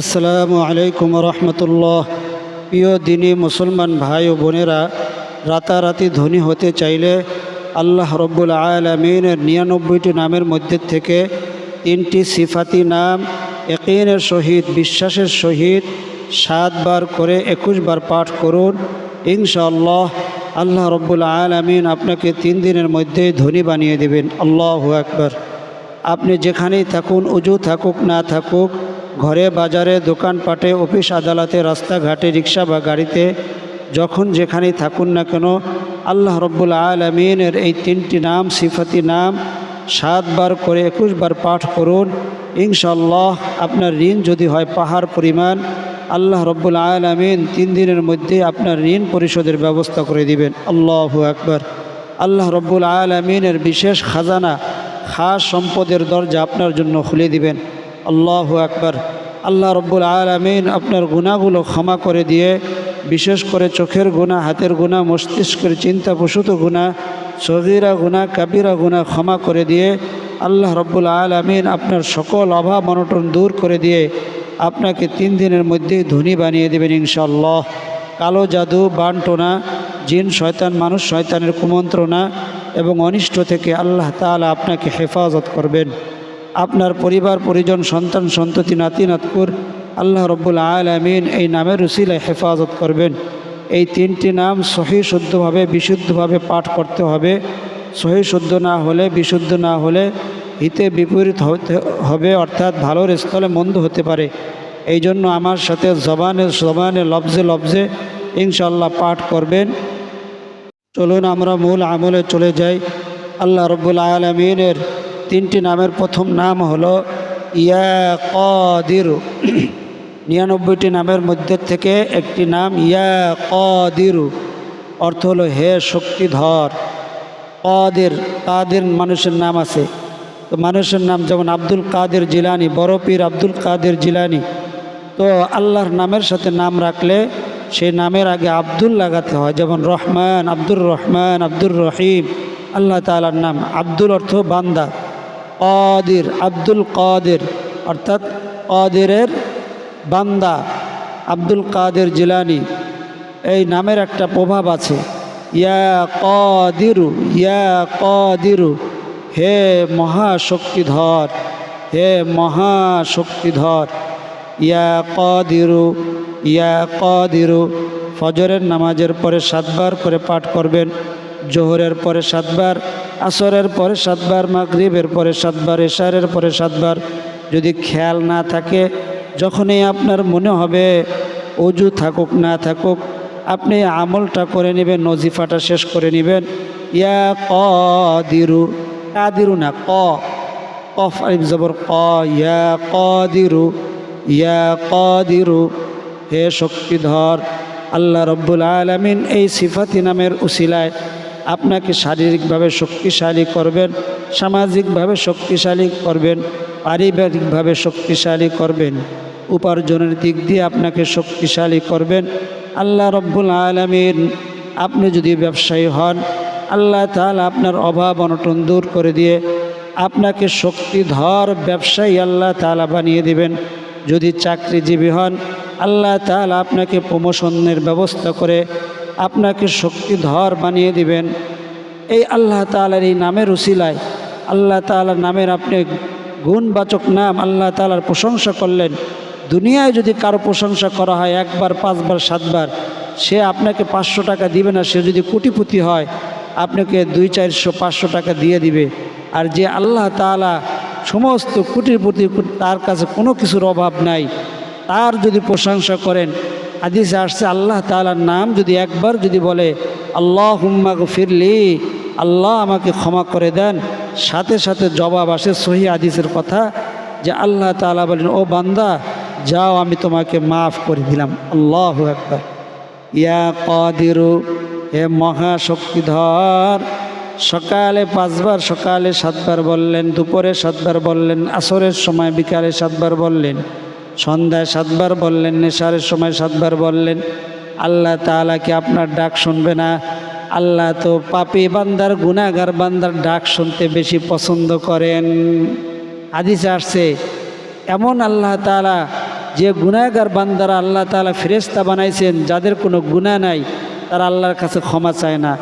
আসসালামু আলাইকুম রহমতুল্লাহ। প্রিয় দিনী মুসলমান ভাই ও বোনেরা, রাতারাতি ধনী হতে চাইলে আল্লাহ রব্বুল আলমিনের নিরানব্বইটি নামের মধ্যে থেকে তিনটি সিফাতি নাম, একিনের সহিত, বিশ্বাসের সহিত সাতবার করে একুশ বার পাঠ করুন। ইনশাআল্লাহ আল্লাহ রব্বুল আলমিন আপনাকে তিন দিনের মধ্যেই ধনী বানিয়ে দেবেন। আল্লাহ আকবর। আপনি যেখানেই থাকুন, উজু থাকুক, না থাকুক ঘরে, বাজারে, দোকানপাটে, অফিস, আদালতে, রাস্তাঘাটে, রিক্সা বা গাড়িতে যখন যেখানেই থাকুন না কেন, আল্লাহ রব্বুল আলমিনের এই তিনটি নাম, সিফাতি নাম সাতবার করে একুশ বার পাঠ করুন। ইনশাল্লাহ আপনার ঋণ যদি হয় পাহাড় পরিমাণ, আল্লাহ রব্বুল আলমিন তিন দিনের মধ্যে আপনার ঋণ পরিশোধের ব্যবস্থা করে দিবেন। আল্লাহ আকবর। আল্লাহ রব্বুল আলমিনের বিশেষ খাজানা, খাস সম্পদের দরজা আপনার জন্য খুলে দিবেন। আল্লাহ আকবর। আল্লাহ রব্বুল আলমিন আপনার গুণাগুলো ক্ষমা করে দিয়ে, বিশেষ করে চোখের গুণা হাতের গুণা মস্তিষ্কের চিন্তা প্রসূত গুণা সগিরা গুণা কাবিরা গুণা ক্ষমা করে দিয়ে, আল্লাহ রব্বুল আলমিন আপনার সকল অভাব, অনটন দূর করে দিয়ে, আপনাকে তিন দিনের মধ্যেই ধনী বানিয়ে দেবেন ইনশাল্লাহ কালো জাদু, বানটোনা, জিন, শয়তান, মানুষ, শয়তানের কুমন্ত্রণা এবং অনিষ্ট থেকে আল্লাহ তাআলা আপনাকে হেফাজত করবেন। আপনার পরিবার, পরিজন, সন্তান, সন্ততি, নাতি, নাতকুর, আল্লাহ রব্বুল আলমিন এই নামের উসিলায় হেফাজত করবেন। এই তিনটি নাম সহি শুদ্ধভাবে, বিশুদ্ধভাবে পাঠ করতে হবে। সহি শুদ্ধ না হলে, বিশুদ্ধ না হলে হিতে বিপরীত হতে হবে, অর্থাৎ ভালোর স্থলে মন্দ হতে পারে। এই জন্য আমার সাথে জবানে জবানে লফজে লফজে ইনশাল্লাহ পাঠ করবেন। চলুন আমরা মূল আমলে চলে যাই। আল্লাহ রব্বুল আলমিনের তিনটি নামের প্রথম নাম হলো ইয়া কদিরু। নিরানব্বইটি নামের মধ্যে থেকে একটি নাম ইয়া কদিরু। অর্থ হলো হে শক্তিধর, কদের, কাদের মানুষের নাম আছে। তো মানুষের নাম যেমন আব্দুল কাদের জিলানি, বড় পীর আব্দুল কাদের জিলানি। তো আল্লাহর নামের সাথে নাম রাখলে সেই নামের আগে আব্দুল লাগাতে হয়, যেমন রহমান, আব্দুর রহমান, আব্দুর রহিম। আল্লাহ তালার নাম আব্দুল অর্থ বান্দা। কদির, আব্দুল কদের, অর্থাৎ কদেরের বান্দা আব্দুল কাদের জিলানি। এই নামের একটা প্রভাব আছে। ইয়া কদিরু ইয়া কদিরু, হে মহাশক্তিধর হে মহাশক্তিধর। ইয়া কদিরু ইয়া কদিরু, ফজরের নামাজের পরে সাতবার করে পাঠ করবেন। জোহরের পরে সাতবার, আসরের পরে সাতবার, মাগরিবের পরে সাতবার, এশারের পরে সাতবার। যদি খেয়াল না থাকে, যখনই আপনার মনে হবে, অজু থাকুক না থাকুক, আপনি আমলটা করে নেবেন, নজিফাটা শেষ করে নেবেন। ইয়া ক দিরু কাদিরু না, ক, কফ আলিফ জবর ক, ইয়া ক দিরু ইয়া ক দিরু হে শক্তিধর, আল্লাহ রব্বুল আলমিন এই সিফাতি নামের উসিলায় আপনাকে শারীরিকভাবে শক্তিশালী করবেন, সামাজিকভাবে শক্তিশালী করবেন, পারিবারিকভাবে শক্তিশালী করবেন, উপার্জনের দিক দিয়ে আপনাকে শক্তিশালী করবেন। আল্লাহ রব্বুল আলমিন, আপনি যদি ব্যবসায়ী হন, আল্লাহ তাহলে আপনার অভাব অনটন দূর করে দিয়ে আপনাকে শক্তিধর ব্যবসায়ী আল্লাহ তালা বানিয়ে দিবেন। যদি চাকরিজীবী হন, আল্লাহ তালা আপনাকে প্রমোশনের ব্যবস্থা করে আপনাকে শক্তিধর বানিয়ে দিবেন। এই আল্লাহ তালার এই নামের উসিলায় আল্লাহ তালার নামের আপনি গুণবাচক নাম আল্লাহ তালার প্রশংসা করলেন। দুনিয়ায় যদি কারও প্রশংসা করা হয় একবার, পাঁচবার, সাতবার, সে আপনাকে পাঁচশো টাকা দিবে না, সে যদি কোটিপতি হয়, আপনাকে দুই, চারশো, পাঁচশো টাকা দিয়ে দিবে। আর যে আল্লাহ তালা সমস্ত কোটিপতি তার কাছে কোনো কিছুর অভাব নাই, তার যদি প্রশংসা করেন হাদিসে আসছে, আল্লাহ তালার নাম যদি একবার যদি বলে আল্লাহ হুম্মা ফিরলি আল্লাহ আমাকে ক্ষমা করে দেন। সাথে সাথে জবাব আসে সহি আদিসের কথা যে আল্লাহ তালা বলেন, ও বান্দা, যাও, আমি তোমাকে মাফ করে দিলাম। আল্লাহ একবার ইয়া কদিরু, হে মহাশক্তিধর, সকালে পাঁচবার, সকালে সাতবার বললেন, দুপুরে সাতবার বললেন, আসরের সময় বিকালে সাতবার বললেন। সন্ধ্যায় সাতবার বললেন নেশারের সময় সাতবার বললেন, আল্লাহ তালা কি আপনার ডাক শুনবে না? আল্লাহ তো পাপি বান্দার গুনাগার বান্দার ডাক শুনতে বেশি পছন্দ করেন। আদিসে আসছে, এমন আল্লাহ তালা যে গুণাগার বান্দারা আল্লাহ তালা ফেরেস্তা বানাইছেন, যাদের কোনো গুণা নাই, তারা আল্লাহর কাছে ক্ষমা চায় না।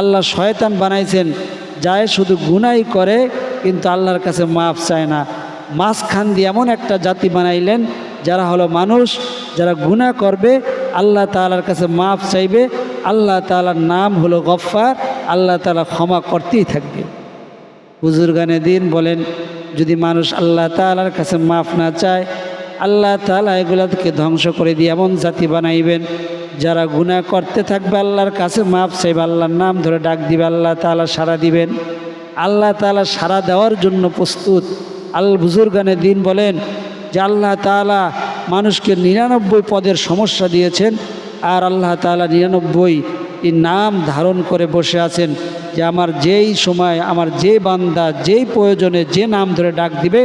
আল্লাহ শয়তান বানাইছেন যায় শুধু গুনাই করে, কিন্তু আল্লাহর কাছে মাফ চায় না। মাঝখান দিয়ে এমন একটা জাতি বানাইলেন, যারা হলো মানুষ, যারা গুনাহ করবে, আল্লাহ তালার কাছে মাফ চাইবে, আল্লাহ তালার নাম হলো গফ্ফার, আল্লাহ তালা ক্ষমা করতেই থাকবে। বুজুর্গানে দিন বলেন, যদি মানুষ আল্লাহ তালার কাছে মাফ না চায়, আল্লাহ তালা এগুলাকে ধ্বংস করে দিয়ে এমন জাতি বানাইবেন, যারা গুনাহ করতে থাকবে, আল্লাহর কাছে মাফ চাইবে, আল্লাহর নাম ধরে ডাক দিবে, আল্লাহ তালা সারা দিবেন। আল্লাহ তালা সারা দেওয়ার জন্য প্রস্তুত। আল বুজুর্গানে দিন বলেন যে আল্লাহ তালা মানুষকে নিরানব্বই পদের সমস্যা দিয়েছেন আর আল্লাহ তালা নিরানব্বই নাম ধারণ করে বসে আছেন যে আমার যেই সময়, আমার যে বান্দা, যেই প্রয়োজনে যে নাম ধরে ডাক দিবে,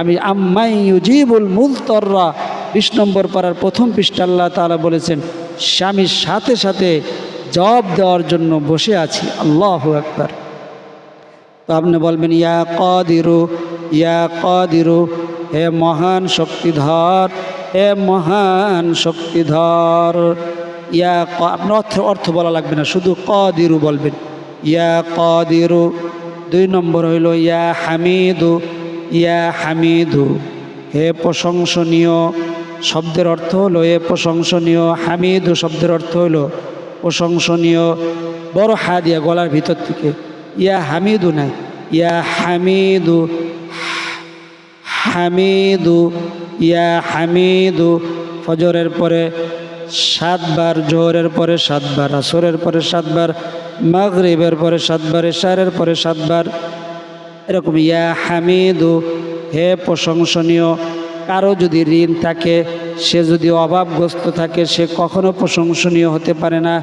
আমি আম্মাই ইউজিবুল মুলতররা। বিশ নম্বর পাড়ার প্রথম পৃষ্ঠা আল্লাহ তালা বলেছেন স্বামীর সাথে সাথে জবাব দেওয়ার জন্য বসে আছি। আল্লাহ একবার তো আপনি বলবেন, ইয়া কদিরু ইয়া কদিরু, হে মহান শক্তিধর, হে মহান শক্তিধর। ইয়া আপনার অর্থ অর্থ বলা লাগবে না, শুধু কদিরু বলবেন। ইয়া কদিরু, দুই নম্বর হইল ইয়া হামিদু ইয়া হামিদু, হে প্রশংসনীয় শব্দের অর্থ হলো এ প্রশংসনীয় হামিদু শব্দের অর্থ হলো প্রশংসনীয় বড় হা দিয়া গলার ভিতর থেকে, ইয়া হামিদু নাই, ইয়া হামিদু হামিদু, ইয়া হামিদু, ফজরের পরে সাতবার, জোহরের পরে সাতবার, আসরের পরে সাতবার, মাগরিবের পরে সাতবার, এশারের পরে সাতবার, এরকম ইয়া হামিদু, হে প্রশংসনীয়, কারও যদি ঋণ থাকে, সে যদি অভাবগ্রস্ত থাকে, সে কখনো প্রশংসনীয় হতে পারে না।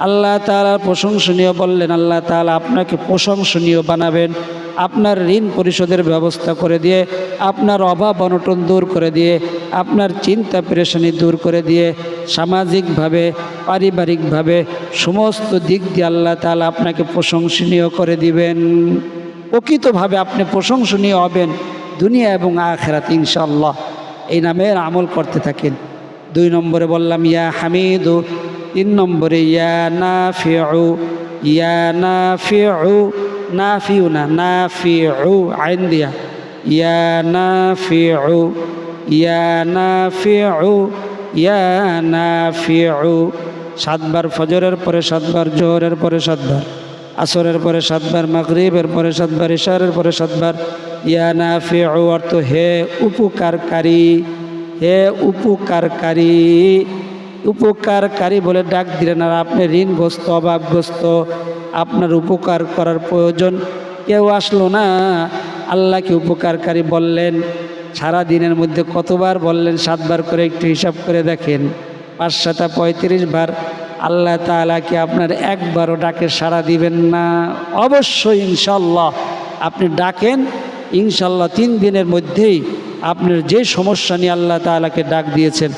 আল্লাহ তালা প্রশংসনীয় বললেন, আল্লাহ তালা আপনাকে প্রশংসনীয় বানাবেন। আপনার ঋণ পরিশোধের ব্যবস্থা করে দিয়ে, আপনার অভাব অনটন দূর করে দিয়ে, আপনার চিন্তা পেরেশানি দূর করে দিয়ে, সামাজিকভাবে, পারিবারিকভাবে সমস্ত দিক দিয়ে আল্লাহ তালা আপনাকে প্রশংসনীয় করে দিবেন। প্রকৃতভাবে আপনি প্রশংসনীয় হবেন দুনিয়া এবং আখেরাত ইনশাল্লাহ এই নামের আমল করতে থাকেন। দুই নম্বরে বললাম, ইয়া হামিদু তিন নম্বরে, ইয়া না ফিউ ইয়া না ফিউ না ফিউ না না ফিউ আইন দিয়া। ইয়া না ফিউ ইয়া না ফিউ ইয়া না ফিউ সাতবার ফজরের পরে সাতবার, জোহরের পরে সাতবার, আসরের পরে সাতবার, মাগরিবের পরে সাতবার, ইশারের পরে সাতবার। ইয়া না ফিউ অর্থ হে উপকারকারী হে উপকারকারী। উপকারকারী বলে ডাক দিলেন আর আপনি ঋণগ্রস্ত, অভাবগ্রস্ত, আপনার উপকার করার প্রয়োজন। কেউ আসলো না, আল্লাহকে উপকারকারী বললেন। সারা দিনের মধ্যে কতবার বললেন, সাতবার করে একটু হিসাব করে দেখেন। পাঁচ সাতা পঁয়ত্রিশ বার আল্লাহ তালাকে আপনার একবারও ডাকে সাড়া দিবেন না। অবশ্যই ইনশাল্লাহ আপনি ডাকেন। ইনশাল্লাহ তিন দিনের মধ্যেই আপনার যে সমস্যা নিয়ে আল্লাহ তালাকে ডাক দিয়েছেন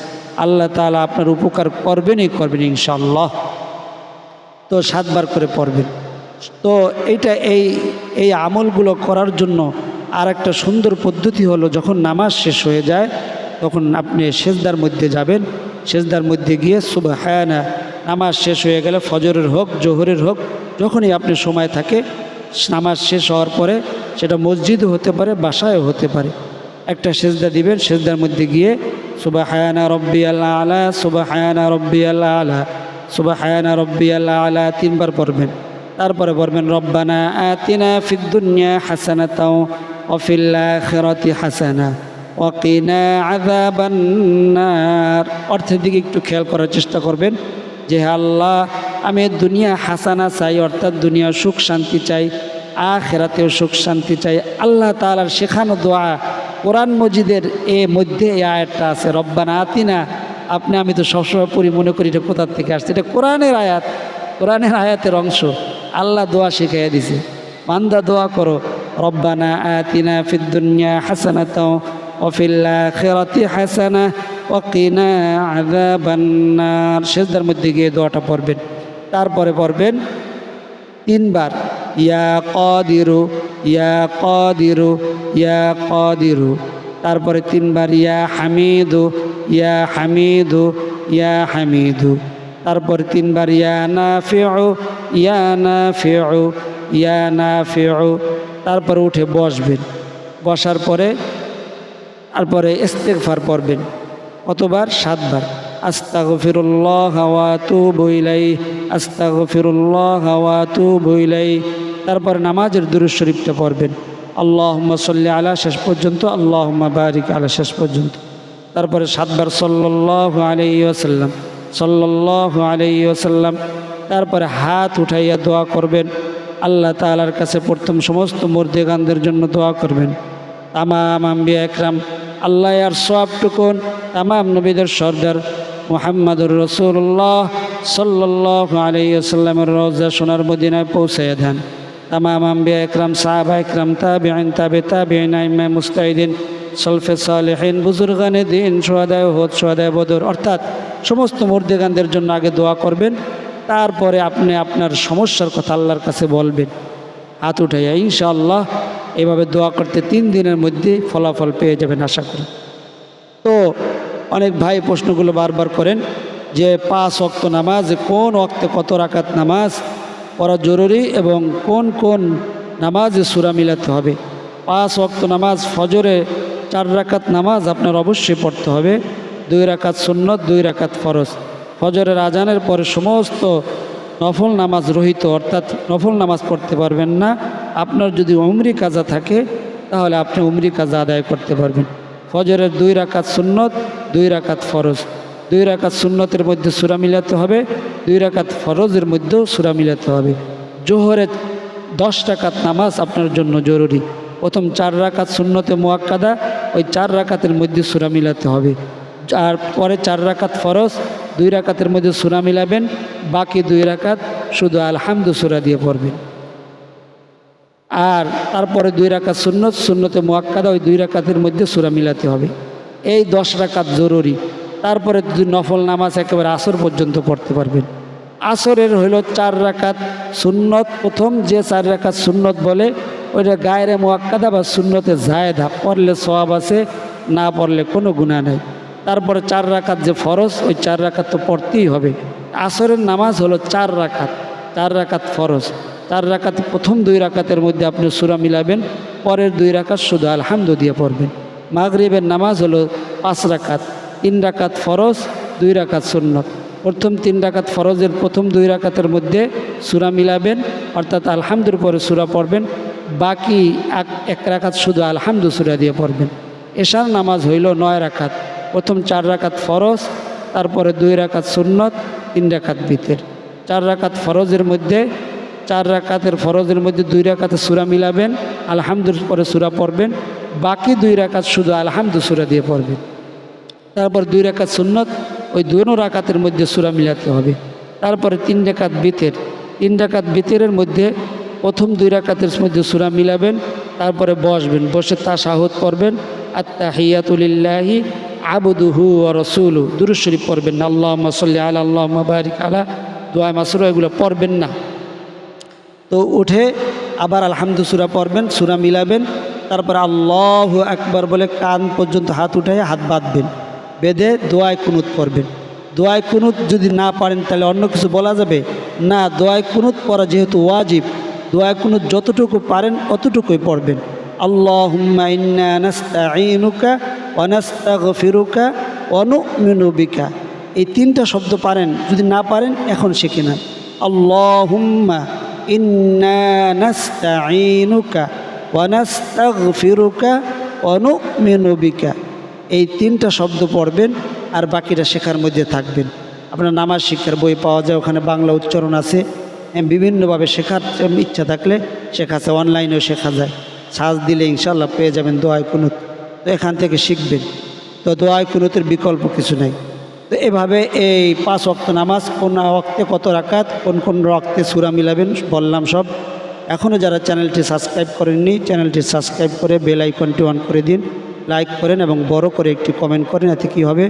আল্লাহ তালা আপনার উপকার করবেনই করবেন ইনশাল্লাহ তো সাতবার করে পড়বেন। তো এটা এই এই আমলগুলো করার জন্য আর একটা সুন্দর পদ্ধতি হলো যখন নামাজ শেষ হয়ে যায়, তখন আপনি সেজদার মধ্যে যাবেন। সেজদার মধ্যে গিয়ে সুবাহ না নামাজ শেষ হয়ে গেলে ফজরের হোক, জোহরের হোক, যখনই আপনি সময় থাকে, নামাজ শেষ হওয়ার পরে সেটা মসজিদও হতে পারে, বাসায়ও হতে পারে। একটা সেজদা দিবেন, সেজদার মধ্যে গিয়ে সুবাহায়ানা রব্বি আল্লাহ আলা সুবাহায়ানা রব্বি আল্লাহ আলা সুবাহায়ানা রব্বি আল্লাহ আলা তিনবার পড়বেন। তারপরে পড়বেন, রব্বানা আতিনা ফিদ্দুনিয়া হাসানাতাও অফিল আখিরাতি হাসানা ওয়াকিনা আযাবান্নার অর্থের দিকে একটু খেয়াল করার চেষ্টা করবেন যে আল্লাহ, আমি দুনিয়া হাসানা চাই, অর্থাৎ দুনিয়া সুখ শান্তি চাই, আখেরাতেও সুখ শান্তি চাই। আল্লাহ তালার শেখানো দোয়া কোরআন মজিদের এ মধ্যে এই আয়াতটা আছে, রব্বানা আতিনা আপনি, আমি তো সবসময় পড়ি, মনে করি এটা কোথার থেকে আসছে? এটা কোরআনের আয়াত, কোরআনের আয়াতের অংশ। আল্লাহ দোয়া শিখাইয়া দিছে মান্দা দোয়া করো, রব্বানা আতিনা ফিদ্দুনিয়া হাসানাতাও অফিল্লা খেরাতি হাসানা ওকিনা আযাবান্নার শেষদার মধ্যে গিয়ে দোয়াটা পড়বেন। তারপরে পড়বেন তিনবার। ইয়া কদিরু ইয়া কদিরু ইয়া কদিরু। তারপরে তিনবার ইয়া হামিদু ইয়া হামিদু ইয়া হামিদু। তারপরে তিনবার ইয়া না ফেউ ইয়া না ফেউ ইয়া না ফেউ তারপরে উঠে বসবেন। বসার পরে, তারপরে ইস্তেগফার পড়বেন। কতবার সাতবার। আস্তাগফিরুল্লাহ ওয়া তুবু ইলাইহি, আস্তাগফিরুল্লাহ ওয়া তুবু ইলাইহি। তারপর নামাজের দুরূদ শরীফটা পড়বেন। আল্লাহুম্মা সাল্লি আলা শেষ পর্যন্ত, আল্লাহুম্মা বারিক আলা শেষ পর্যন্ত। তারপরে সাতবার সাল্লাল্লাহু আলাইহি ওয়াসাল্লাম, সাল্লাল্লাহু আলাইহি ওয়াসাল্লাম। তারপরে হাত উঠাইয়া দোয়া করবেন। আল্লাহ তাআলার কাছে প্রথম সমস্ত মুর্দেগানদের জন্য দোয়া করবেন। তামাম আম্বিয়া একরাম, আল্লাহ আর সবটুকুন তামাম নবীদের সর্দার মোহাম্মদুর রসুল্লাহ সাল্লাহ আলাইসাল্লামের রোজা সোনার মদিনায় পৌঁছাইয়া দেন। তামাম আম্বিয়া একরাম, সাহাবা একরাম তাবে আইন তাবে তাবে আইমা মুস্তাহিদিন, সলফে সালেহিন, বুজুরগানে দিন, সোহাদায় হোদ সোহাদায় বদর, অর্থাৎ সমস্ত মুর্দেগানদের জন্য আগে দোয়া করবেন, তারপরে আপনি আপনার সমস্যার কথা আল্লাহর কাছে বলবেন। হাত উঠাইয়া ইনশাআল্লাহ এভাবে দোয়া করতে তিন দিনের মধ্যে ফলাফল পেয়ে যাবেন আশা করি। অনেক ভাই প্রশ্নগুলো বারবার করেন যে পাঁচ অক্ত নামাজ, কোন অক্তে কত রাকাত নামাজ পড়া জরুরি এবং কোন কোন নামাজে সুরা মিলাতে হবে? পাঁচ অক্ত নামাজ, ফজরে চার রাকাত নামাজ আপনার অবশ্যই পড়তে হবে। দুই রাকাত সুন্নত, দুই রাকাত ফরজ। ফজরের আজানের পরে সমস্ত নফল নামাজ রহিত, অর্থাৎ নফল নামাজ পড়তে পারবেন না। আপনার যদি উমরি কাজা থাকে, তাহলে আপনি উমরি কাজা আদায় করতে পারবেন। ফজরের দুই রাকাত সুন্নত দুই রাকাত ফরজ। দুই রাকাত সুন্নতের মধ্যে সুরা মিলাতে হবে, দুই রাকাত ফরজের মধ্যেও সুরা মিলাতে হবে। জোহরের দশ রাকাত নামাজ আপনার জন্য জরুরি। প্রথম চার রাকাত সুন্নতে মোয়াক্কাদা, ওই চার রাকাতের মধ্যে সুরা মিলাতে হবে। আর পরে চার রাকাত ফরজ, দুই রাকাতের মধ্যে সুরা মিলাবেন, বাকি দুই রাকাত শুধু আলহামদু সুরা দিয়ে পড়বেন। আর তারপরে দুই রাকাত সুন্নত, সুন্নতে মোয়াক্কাদা, ওই দুই রাকাতের মধ্যে সুরা মিলাতে হবে। এই দশ রাকাত জরুরি। তারপরে দুই নফল নামাজ একেবারে আসর পর্যন্ত পড়তে পারবেন। আসরের হইল চার রাকাত সুন্নত। প্রথম যে চার রাকাত সুন্নত বলে, ওইটা গায়ের মোয়াক্কাদা বা সুন্নতে জায়দা পড়লে সওয়াব আছে, না পড়লে কোনো গুণা নেই। তারপরে চার রাকাত যে ফরজ, ওই চার রাকাত তো পড়তেই হবে। আসরের নামাজ হলো চার রাকাত চার রাকাত ফরজ। চার রাকাত প্রথম দুই রাকাতের মধ্যে আপনি সুরা মিলাবেন, পরের দুই রাকাত শুধু আলহামদু দিয়ে পড়বেন। মাগরিবের নামাজ হলো পাঁচ রাকাত, তিন রাকাত ফরজ, দুই রাকাত সুন্নত। প্রথম তিন রাকাত ফরজের প্রথম দুই রাকাতের মধ্যে সুরা মিলাবেন, অর্থাৎ আলহামদুর পরে সুরা পড়বেন, বাকি এক রাকাত শুধু আলহামদু সুরা দিয়ে পড়বেন। এশার নামাজ হইল নয় রাকাত, প্রথম চার রাকাত ফরজ, তারপরে দুই রাকাত সুন্নত, তিন রাকাত বিতের চার রাকাত ফরজের মধ্যে, চার রাকাতের ফরজের মধ্যে দুই রাকাতে সুরা মিলাবেন, আলহামদুর পরে সুরা পড়বেন বাকি দুই রাকাত শুধু আলহামদু সুরা দিয়ে পড়বেন তারপর দুই রাকাত সুন্নত, ওই দুনো রাকাতের মধ্যে সুরা মিলাতে হবে। তারপরে তিন রাকাত বিতের। তিন রাকাত বিতেরের মধ্যে প্রথম দুই রাকাতের মধ্যে সুরা মিলাবেন, তারপরে বসবেন। বসে তা সাহত পড়বেন আত্মা হিয়াতুলিল্লাহি আবুদুহু ও রসুলু। দুরুশরীফ পড়বেন না আল্লাহ মসল্লি আল আল্লাহ বারিক আলা। দোয়া, মাসুরা এগুলো পড়বেন না। তো উঠে আবার আলহামদু সুরা পড়বেন, সুরা মিলাবেন। তারপর আল্লাহ একবার বলে কান পর্যন্ত হাত উঠাই হাত বাঁধবেন। বেঁধে দোয়ায় কুনুত পড়বেন। দোয়ায় কুনুত যদি না পারেন তাহলে অন্য কিছু বলা যাবে? না, দোয়ায় কুনুত পড়া যেহেতু ওয়াজিব, দোয়ায় কুনুত যতটুকু পারেন অতটুকুই পড়বেন। আল্লাহুম্মা ইন্না নাস্তাঈনুকা এই তিনটা শব্দ পারেন, যদি না পারেন এখন শিখে নেন। আল্লাহুম্মা ইন্না ওয়া নাস্তাগফিরুকা ওয়া নু'মিনু বিকা। এই তিনটা শব্দ পড়বেন আর বাকিটা শেখার মধ্যে থাকবেন। আপনার নামাজ শিক্ষার বই পাওয়া যায়, ওখানে বাংলা উচ্চারণ আছে। বিভিন্নভাবে শেখার ইচ্ছা থাকলে শেখা শেখাচ্ছে অনলাইনেও শেখা যায়। সাজ দিলে ইনশাল্লাহ পেয়ে যাবেন দোয়ায় কুনুত। তো এখান থেকে শিখবেন। তো দোয়ায় কুনুতের বিকল্প কিছু নেই। তো এভাবে এই পাঁচ অক্ত নামাজ, কোন অক্তে কত রাকাত, কোন কোন রক্তে সুরা মিলাবেন, বললাম সব। এখনও যারা চ্যানেলটি সাবস্ক্রাইব করেননি, চ্যানেলটি সাবস্ক্রাইব করে বেল আইকনটি অন করে দিন, লাইক করেন এবং বড় করে একটি কমেন্ট করেন, এতে কী হবে?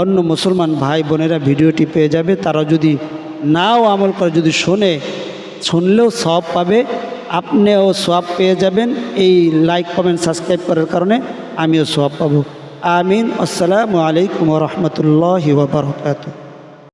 অন্য মুসলমান ভাই বোনেরা ভিডিওটি পেয়ে যাবে তারা যদি নাও আমল করে, যদি শোনে, শুনলেও সব পাবে, আপনিও সব পেয়ে যাবেন। এই লাইক, কমেন্ট, সাবস্ক্রাইব করার কারণে আমিও সব পাবো। আমিন। আসসালামু আলাইকুম রহমতুল্লাহ ওবরকাত